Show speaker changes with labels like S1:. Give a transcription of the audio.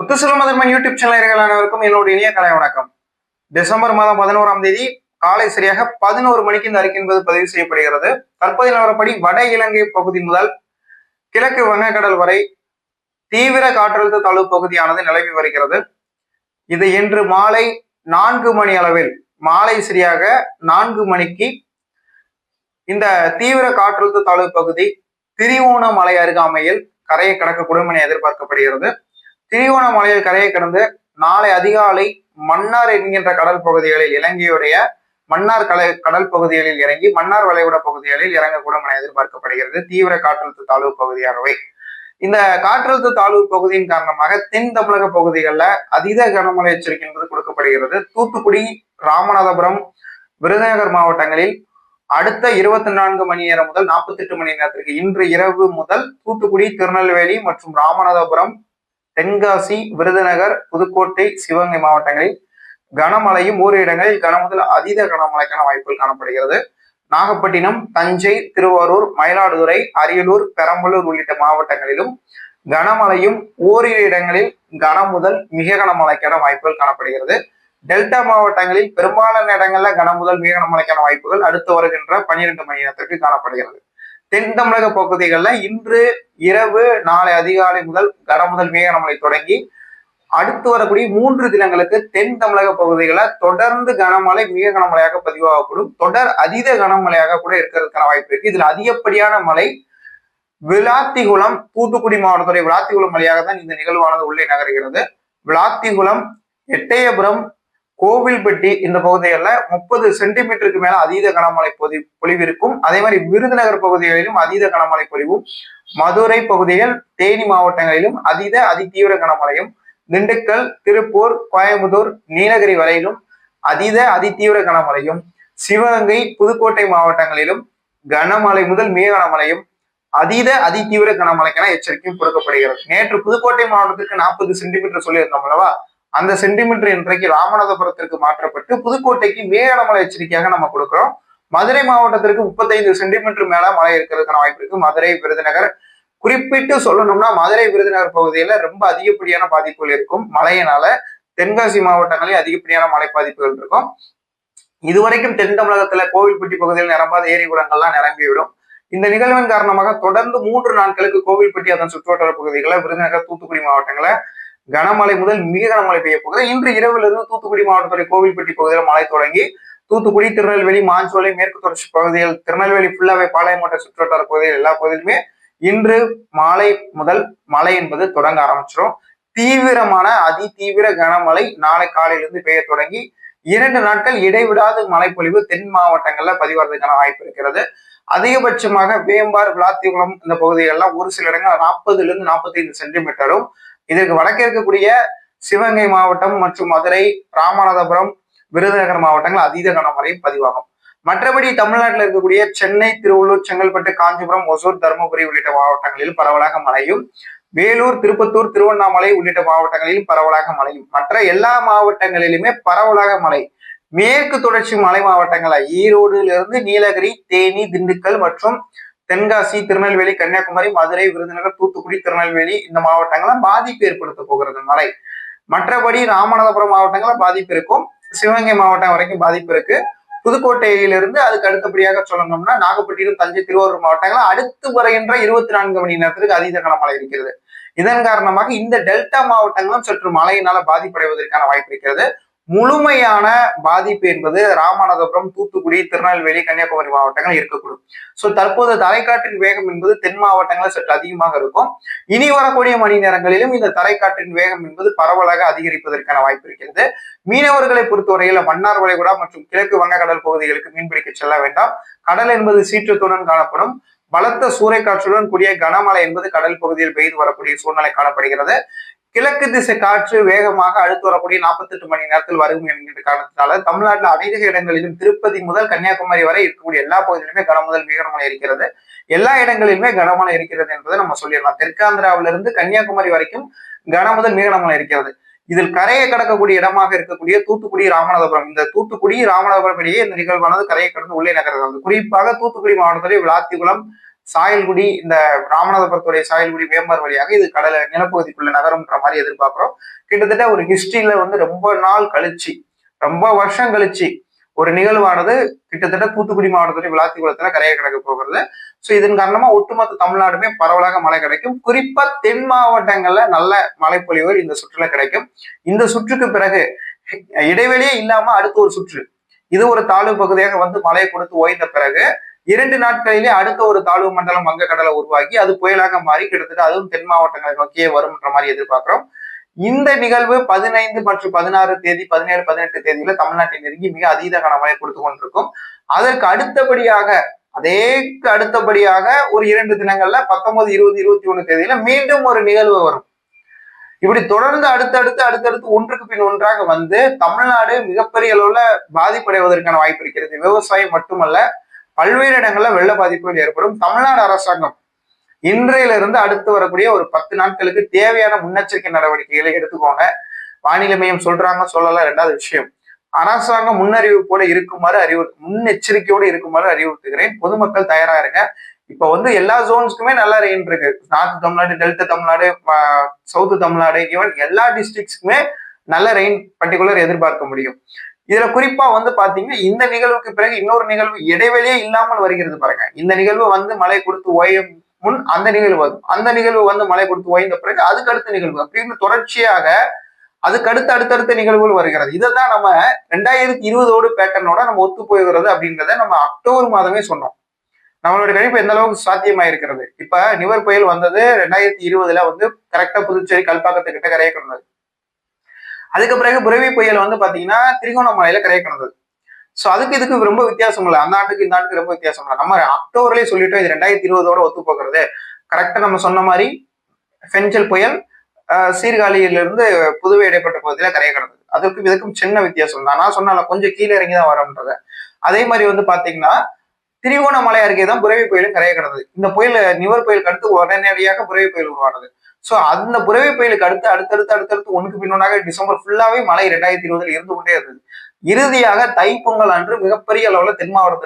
S1: முத்துசுலம் மதர்மன் YouTube channel அனைவருக்கும் என்னுடைய இனிய கலை வணக்கம். டிசம்பர் மாதம் பதினோராம் தேதி காலை சரியாக பதினோரு மணிக்கு இந்த அறிக்கை என்பது பதிவு செய்யப்படுகிறது. தற்போதைய நிலவரப்படி வட இலங்கை பகுதி முதல் கிழக்கு வங்கக்கடல் வரை தீவிர காற்றழுத்த தாழ்வு பகுதியானது நிலவி வருகிறது. இது இன்று மாலை நான்கு மணி அளவில் மாலை சரியாக நான்கு மணிக்கு இந்த தீவிர காற்றழுத்த தாழ்வு பகுதி திரிவோணமலை அருகாமையில் கரையை கடக்கக்கூடும் என எதிர்பார்க்கப்படுகிறது. திரிவோணமலையில் கரையை கடந்து நாளை அதிகாலை மன்னார் என்கின்ற கடல் பகுதிகளில் இலங்கையுடைய மன்னார் கலை கடல் பகுதிகளில் இறங்கி மன்னார் வளைகுடா பகுதிகளில் இறங்கக்கூடும் என எதிர்பார்க்கப்படுகிறது. தீவிர காற்றழுத்த தாழ்வு பகுதியாகவே. இந்த காற்றழுத்த தாழ்வு பகுதியின் காரணமாக தென் தமிழக பகுதிகளில் அதீத கனமழை எச்சரிக்கை என்பது கொடுக்கப்படுகிறது. தூத்துக்குடி ராமநாதபுரம் விருதுநகர் மாவட்டங்களில் அடுத்த இருபத்தி நான்கு மணி நேரம் முதல் நாற்பத்தி எட்டு மணி நேரத்திற்கு இன்று இரவு முதல் தூத்துக்குடி திருநெல்வேலி மற்றும் ராமநாதபுரம் தென்காசி விருதுநகர் புதுக்கோட்டை சிவகங்கை மாவட்டங்களில் கனமழையும் ஓரிரு இடங்களில் கனமுதல் அதீத கனமழைக்கான வாய்ப்புகள் காணப்படுகிறது. நாகப்பட்டினம் தஞ்சை திருவாரூர் மயிலாடுதுறை அரியலூர் பெரம்பலூர் உள்ளிட்ட மாவட்டங்களிலும் கனமழையும் ஓரிரு இடங்களில் கனமுதல் மிக கனமழைக்கான வாய்ப்புகள் காணப்படுகிறது. டெல்டா மாவட்டங்களில் பெரும்பாலான இடங்கள்ல கனமுதல் மிக கனமழைக்கான வாய்ப்புகள் அடுத்து வருகின்ற பன்னிரண்டு மணி நேரத்திற்கு காணப்படுகிறது. தென் தமிழக பகுதிகளில் இன்று இரவு நாளை அதிகாலை முதல் கனமுதல் மிக கனமழை தொடங்கி அடுத்து வரக்கூடிய மூன்று தினங்களுக்கு தென் தமிழக பகுதிகளில் தொடர்ந்து கனமழை மிக கனமழையாக பதிவாகக்கூடும். தொடர் அதீத கனமழையாக கூட இருக்கிறதுக்கான வாய்ப்பு இருக்கு. இதுல அதிகப்படியான மழை விளாத்திகுளம் தூத்துக்குடி மாவட்டத்துடைய விளாத்திகுளம் வழியாக தான் இந்த நிகழ்வானது உள்ளே நகர்கிறது. விளாத்திகுளம் எட்டயபுரம் கோவில்பட்டி இந்த பகுதிகளில் முப்பது சென்டிமீட்டருக்கு மேல அதீத கனமழை பொதி பொழிவு இருக்கும் அதே மாதிரி விருதுநகர் பகுதிகளிலும் அதீத கனமழை பொழிவும். மதுரை பகுதிகள் தேனி மாவட்டங்களிலும் அதீத அதிதீவிர கனமழையும். திண்டுக்கல் திருப்பூர் கோயம்புத்தூர் நீலகிரி வரையிலும் அதீத அதிதீவிர கனமழையும். சிவகங்கை புதுக்கோட்டை மாவட்டங்களிலும் கனமழை முதல் மிக கனமழையும். அதீத அதிதீவிர கனமழைக்கான எச்சரிக்கையும் கொடுக்கப்படுகிறது. நேற்று புதுக்கோட்டை மாவட்டத்திற்கு நாற்பது சென்டிமீட்டர் சொல்லியிருந்தோம் அல்லவா? அந்த சென்டிமீட்டர் இன்றைக்கு ராமநாதபுரத்திற்கு மாற்றப்பட்டு புதுக்கோட்டைக்கு மிக மலை எச்சரிக்கையாக நம்ம கொடுக்கிறோம். மதுரை மாவட்டத்திற்கு முப்பத்தைந்து சென்டிமீட்டர் மேல மழை இருக்கிறதுக்கான வாய்ப்பு இருக்கு. மதுரை விருதுநகர் குறிப்பிட்டு சொல்லணும்னா மதுரை விருதுநகர் பகுதியில ரொம்ப அதிகப்படியான பாதிப்புகள் இருக்கும். மழையினால தென்காசி மாவட்டங்களில் அதிகப்படியான மழை பாதிப்புகள் இருக்கும். இதுவரைக்கும் தென் தமிழகத்துல கோவில்பட்டி பகுதியில் நிரம்பாத ஏரி குளங்கள்லாம் நிரம்பிவிடும். இந்த நிகழ்வின் காரணமாக தொடர்ந்து மூன்று நாட்களுக்கு கோவில்பட்டி அதன் சுற்றுவட்டார பகுதிகளில் விருதுநகர் தூத்துக்குடி மாவட்டங்களில் கனமழை முதல் மிக கனமழை பெய்ய போகுது. இன்று இரவிலிருந்து தூத்துக்குடி மாவட்டத்துடைய கோவில்பட்டி பகுதியில் மழை தொடங்கி தூத்துக்குடி திருநெல்வேலி மாஞ்சோலை மேற்கு தொடர்ச்சி பகுதிகள் திருநெல்வேலி ஃபுல்லாவே பாளையங்கோட்டை சுற்றுவட்டார பகுதியில் எல்லா பகுதியிலுமே இன்று மாலை முதல் மழை என்பது தொடங்க ஆரம்பிச்சிடும் தீவிரமான அதி தீவிர கனமழை நாளை காலையிலிருந்து பெய்ய தொடங்கி இரண்டு நாட்கள் இடைவிடாத மழைப்பொழிவு தென் மாவட்டங்கள்ல பதிவாகிறதுக்கான வாய்ப்பு இருக்கிறது. அதிகபட்சமாக வேம்பார் விளாத்திகுளம் இந்த பகுதிகள்லாம் ஒரு சில இடங்கள் நாற்பதுல இருந்து நாற்பத்தி ஐந்து சென்டிமீட்டரும் இதற்கு வடக்கே இருக்கக்கூடிய சிவகங்கை மாவட்டம் மற்றும் மதுரை ராமநாதபுரம் விருதுநகர் மாவட்டங்கள் அதீத கனமழையும் பதிவாகும். மற்றபடி தமிழ்நாட்டில் இருக்கக்கூடிய சென்னை திருவள்ளூர் செங்கல்பட்டு காஞ்சிபுரம் ஒசூர் தருமபுரி உள்ளிட்ட மாவட்டங்களில் பரவலாக மழையும் வேலூர் திருப்பத்தூர் திருவண்ணாமலை உள்ளிட்ட மாவட்டங்களில் பரவலாக மழையும். மற்ற எல்லா மாவட்டங்களிலுமே பரவலாக மழை. மேற்கு தொடர்ச்சி மலை மாவட்டங்கள ஈரோடுல இருந்து நீலகிரி தேனி திண்டுக்கல் மற்றும் தென்காசி திருநெல்வேலி கன்னியாகுமரி மதுரை விருதுநகர் தூத்துக்குடி திருநெல்வேலி இந்த மாவட்டங்களை பாதிப்பு ஏற்படுத்த போகிறது மழை. மற்றபடி ராமநாதபுரம் மாவட்டங்களில் பாதிப்பு இருக்கும். சிவகங்கை மாவட்டம் வரைக்கும் பாதிப்பு இருக்கு. புதுக்கோட்டையிலிருந்து அதுக்கு அடுத்தபடியாக சொல்லணும்னா நாகப்பட்டினம் தஞ்சை திருவாரூர் மாவட்டங்கள் அடுத்து வருகின்ற இருபத்தி நான்கு மணி நேரத்திற்கு அதீத கனமழை இருக்கிறது. இதன் காரணமாக இந்த டெல்டா மாவட்டங்களும் சற்று மழையினால பாதிப்படைவதற்கான வாய்ப்பு இருக்கிறது. முழுமையான பாதிப்பு என்பது ராமநாதபுரம் தூத்துக்குடி திருநெல்வேலி கன்னியாகுமரி மாவட்டங்கள் இருக்கக்கூடும். சோ தற்போது தலைக்காற்றின் வேகம் என்பது தென் மாவட்டங்களில் சற்று அதிகமாக இருக்கும். இனி வரக்கூடிய மணி நேரங்களிலும் இந்த தலைக்காற்றின் வேகம் என்பது பரவலாக அதிகரிப்பதற்கான வாய்ப்பு இருக்கிறது. மீனவர்களை பொறுத்தவரையில் மன்னார் வளைகுடா மற்றும் கிழக்கு வங்கக்கடல் பகுதிகளுக்கு மீன்பிடிக்க செல்ல வேண்டாம். கடல் என்பது சீற்றத்துடன் காணப்படும். பலத்த சூறைக்காற்றுடன் கூடிய கனமழை என்பது கடல் பகுதியில் பெய்து வரக்கூடிய சூழ்நிலை காணப்படுகிறது. கிழக்கு திசை காற்று வேகமாக அடுத்து வரக்கூடிய நாற்பத்தி எட்டு மணி நேரத்தில் வரும் என்கின்ற காரணத்தினால தமிழ்நாட்டில் அநேக இடங்களிலும் திருப்பதி முதல் கன்னியாகுமரி வரை இருக்கக்கூடிய எல்லா பகுதியிலுமே கனமுதல் மிக இருக்கிறது. எல்லா இடங்களிலுமே கனமழை இருக்கிறது என்பதை நம்ம சொல்லிடலாம். தெற்காந்திராவிலிருந்து கன்னியாகுமரி வரைக்கும் கனமுதல் மிக இருக்கிறது. இதில் கரையை கடக்கக்கூடிய இடமாக இருக்கக்கூடிய தூத்துக்குடி ராமநாதபுரம். இந்த தூத்துக்குடி ராமநாதபுரம் இடையே இந்த நிகழ்வானது கரையை கடந்து உள்ளே நகர்கிறது. குறிப்பாக தூத்துக்குடி மாவட்டத்திலே விளாத்திகுளம் சாயல்குடி இந்த ராமநாதபுரத்துடைய சாயல்குடி வேம்பார் வழியாக இது கடல நிலப்பகுதிக்குள்ள நகரம்ன்ற மாதிரி எதிர்பார்க்கிறோம். கிட்டத்தட்ட ஒரு ஹிஸ்டரியில வந்து ரொம்ப நாள் கழிச்சு ரொம்ப வருஷம் கழிச்சு ஒரு நிகழ்வானது கிட்டத்தட்ட தூத்துக்குடி மாவட்டத்துடைய விளாத்திக்குளத்துல கரையை கிடக்க போகிறது. ஸோ இதன் காரணமா ஒட்டுமொத்த தமிழ்நாடுமே பரவலாக மழை கிடைக்கும். குறிப்பா தென் மாவட்டங்கள்ல நல்ல மழைப்பொழிவு இந்த சுற்றுல கிடைக்கும். இந்த சுற்றுக்கு பிறகு இடைவெளியே இல்லாம அடுத்த ஒரு சுற்று. இது ஒரு தாழ்வு பகுதியாக வந்து மழையை கொடுத்து ஓய்ந்த பிறகு இரண்டு நாட்களிலே அடுத்த ஒரு தாழ்வு மண்டலம் வங்கக்கடலை உருவாக்கி அது புயலாக மாறி கிட்டத்தட்ட அதுவும் தென் மாவட்டங்களை நோக்கியே வரும்ன்ற மாதிரி எதிர்பார்க்கிறோம். இந்த நிகழ்வு பதினைந்து மற்றும் பதினாறு தேதி பதினேழு பதினெட்டு தேதியில தமிழ்நாட்டை நெருங்கி மிக அதீத கனமழை கொடுத்து கொண்டிருக்கும். அதற்கு அடுத்தபடியாக அதேக்கு அடுத்தபடியாக ஒரு இரண்டு தினங்கள்ல பத்தொன்பது இருபது இருபத்தி ஒண்ணு தேதியில மீண்டும் ஒரு நிகழ்வு வரும். இப்படி தொடர்ந்து அடுத்தடுத்து அடுத்தடுத்து ஒன்றுக்கு பின் ஒன்றாக வந்து தமிழ்நாடு மிகப்பெரிய அளவுல பாதிப்படைவதற்கான வாய்ப்பு இருக்கிறது. விவசாயம் மட்டுமல்ல பல்வேறு இடங்கள்ல வெள்ள பாதிப்புகள் ஏற்படும். தமிழ்நாடு அரசாங்கம் இன்றையிலிருந்து அடுத்து வரக்கூடிய ஒரு பத்து நாட்களுக்கு தேவையான முன்னெச்சரிக்கை நடவடிக்கைகளை எடுத்துக்கோங்க. வானிலை மையம் சொல்றாங்க சொல்லலாம் ரெண்டாவது விஷயம். அரசாங்கம் முன்னறிவிப்போட இருக்குமாறு அறிவு முன்னெச்சரிக்கையோடு இருக்குமாறு அறிவுறுத்துகிறேன். பொதுமக்கள் தயாரா இருங்க. இப்ப வந்து எல்லா ஜோன்ஸ்க்குமே நல்ல ரெயின் இருக்கு. North Tamil Nadu delta Tamil Nadu south Tamil Nadu even எல்லா டிஸ்ட்ரிக்ட்ஸ்க்குமே நல்ல ரெயின் பர்டிகுலர் எதிர்பார்க்க முடியும். இதுல குறிப்பா வந்து பாத்தீங்கன்னா இந்த நிகழ்வுக்கு பிறகு இன்னொரு நிகழ்வு இடைவெளியே இல்லாமல் வருகிறது பாருங்க. இந்த நிகழ்வு வந்து மழை கொடுத்து ஓயும் முன் அந்த நிகழ்வு வரும். அந்த நிகழ்வு வந்து மழை கொடுத்து ஓய்ந்த பிறகு அதுக்கு அடுத்த நிகழ்வு. அப்படின்னு தொடர்ச்சியாக அதுக்கு அடுத்து அடுத்தடுத்த நிகழ்வுகள் வருகிறது. இதைதான் நம்ம ரெண்டாயிரத்தி இருபதோடு பேட்டர்னோட நம்ம ஒத்து போகிறது அப்படின்றத நம்ம அக்டோபர் மாதமே சொன்னோம். நம்மளுடைய கணிப்பு எந்த அளவுக்கு சாத்தியமாயிருக்கிறது? இப்ப நிவர் புயல் வந்தது ரெண்டாயிரத்தி இருபதுல வந்து கரெக்டா புதுச்சேரி கல்பாக்கத்துக்கிட்ட கரையை கொண்டது அதுக்கு பிறகு புரவி புயல் வந்து பாத்தீங்கன்னா திரிகோணமலையில கரையை கிடந்தது. ஸோ அதுக்கு இதுக்கு ரொம்ப வித்தியாசம் இல்லை. அந்த ஆண்டுக்கு இந்த ஆண்டுக்கு ரொம்ப வித்தியாசம் இல்லை. நம்ம அக்டோபர்லேயே சொல்லிட்டோம் இது ரெண்டாயிரத்தி இருபதோட ஒத்து போக்குறது கரெக்டா நம்ம சொன்ன மாதிரி ஃபெஞ்சல் புயல் சீர்காழியிலிருந்து புதுவை இடைப்பட்ட பகுதியில கரையை கிடந்தது. அதுக்கும் இதுக்கும் சின்ன வித்தியாசம் தான். நான் சொன்னால கொஞ்சம் கீழே இறங்கி தான் வரோம்ன்றத அதே மாதிரி வந்து பாத்தீங்கன்னா திரிகோணமலை அருகே தான் புரவி புயலும் கரையை கிடந்தது. இந்த புயல் நிவர் புயலுக்கு அடுத்து உடனடியாக புரவி புயல் உருவானது. ஸோ அந்த புரவி புயலுக்கு அடுத்து அடுத்தடுத்து அடுத்தடுத்து ஒன்றுக்கு பின்னோனாக டிசம்பர் ஃபுல்லாவே மழை ரெண்டாயிரத்தி இருபதுல இருந்து கொண்டே இருந்தது. இறுதியாக தைப்பொங்கல் அன்று மிகப்பெரிய அளவுல தென் மாவட்டத்திற்கு